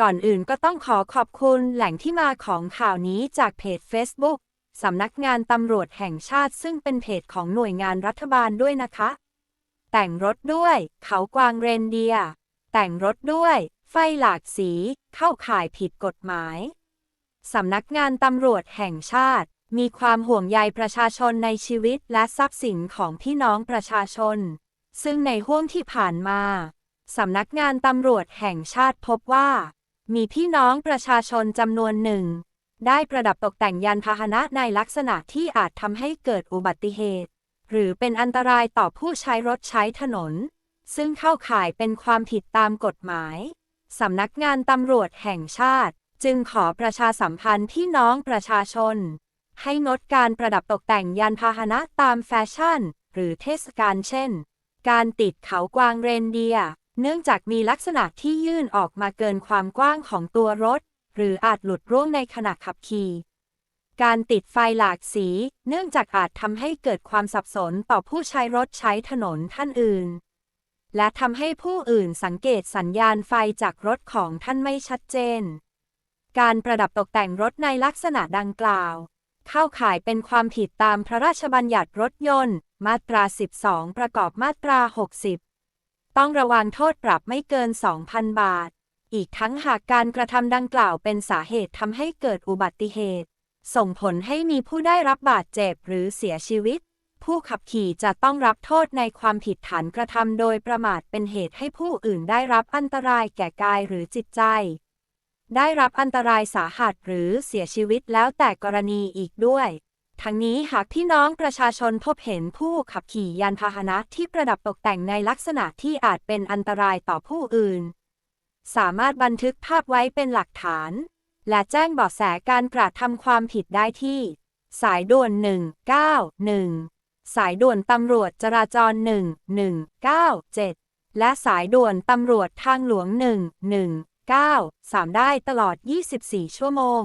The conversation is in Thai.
ก่อนอื่นก็ต้องขอขอบคุณแหล่งที่มาของข่าวนี้จากเพจ Facebook สำนักงานตำรวจแห่งชาติซึ่งเป็นเพจของหน่วยงานรัฐบาลด้วยนะคะ แต่งรถด้วย เขากวางเรนเดียร์แต่งรถด้วย ไฟหลากสี เข้าข่ายผิดกฎหมาย สำนักงานตำรวจแห่งชาติ มีความห่วงใยประชาชนในชีวิตและทรัพย์สินของพี่น้องประชาชน ซึ่งในห่วงที่ผ่านมา สำนักงานตำรวจแห่งชาติพบว่า มีพี่น้องประชาชนจำนวนหนึ่ง ได้ประดับตกแต่งยานพาหนะในลักษณะที่อาจทำให้เกิดอุบัติเหตุ หรือเป็นอันตรายต่อผู้ใช้รถใช้ถนน ซึ่งเข้าข่ายเป็นความผิดตามกฎหมาย สำนักงานตำรวจแห่งชาติ จึงขอประชาสัมพันธ์พี่น้องประชาชน ให้งดการประดับตกแต่งยานพาหนะตามแฟชั่น หรือเทศกาลเช่น การติดเขากวางเรนเดียร์ เนื่องจากมีลักษณะที่ยื่นออกมาเกินความกว้างของตัวรถ หรืออาจหลุดร่วงในขณะขับขี่ การติดไฟหลากสี เนื่องจากอาจทำให้เกิดความสับสนต่อผู้ใช้รถใช้ถนนท่านอื่น และทำให้ผู้อื่นสังเกตสัญญาณไฟจากรถของท่านไม่ชัดเจน การประดับตกแต่งรถในลักษณะดังกล่าว เข้าข่ายเป็นความผิดตามพระราชบัญญัติรถยนต์ มาตรา 12 ประกอบมาตรา 60 ต้องระวังโทษปรับไม่เกิน 2,000 บาท อีกทั้งหากการกระทำดังกล่าวเป็นสาเหตุทำให้เกิดอุบัติเหตุ ส่งผลให้มีผู้ได้รับบาดเจ็บหรือเสียชีวิต ผู้ขับขี่จะต้องรับโทษในความผิดฐานกระทำโดยประมาทเป็นเหตุให้ผู้อื่นได้รับอันตรายแก่กายหรือจิตใจ ได้รับอันตรายสาหัสหรือเสียชีวิตแล้วแต่กรณีอีกด้วย ทั้งนี้หากพี่น้องประชาชนพบเห็นผู้ขับขี่ยานพาหนะที่ประดับตกแต่งในลักษณะที่อาจเป็นอันตรายต่อผู้อื่น สามารถบันทึกภาพไว้เป็นหลักฐาน และแจ้งเบาะแสการกระทำความผิดได้ที่ สายด่วน 191 สายด่วนตำรวจจราจร 1197 และสายด่วนตำรวจทางหลวง 119 3 ได้ตลอด 24 ชั่วโมง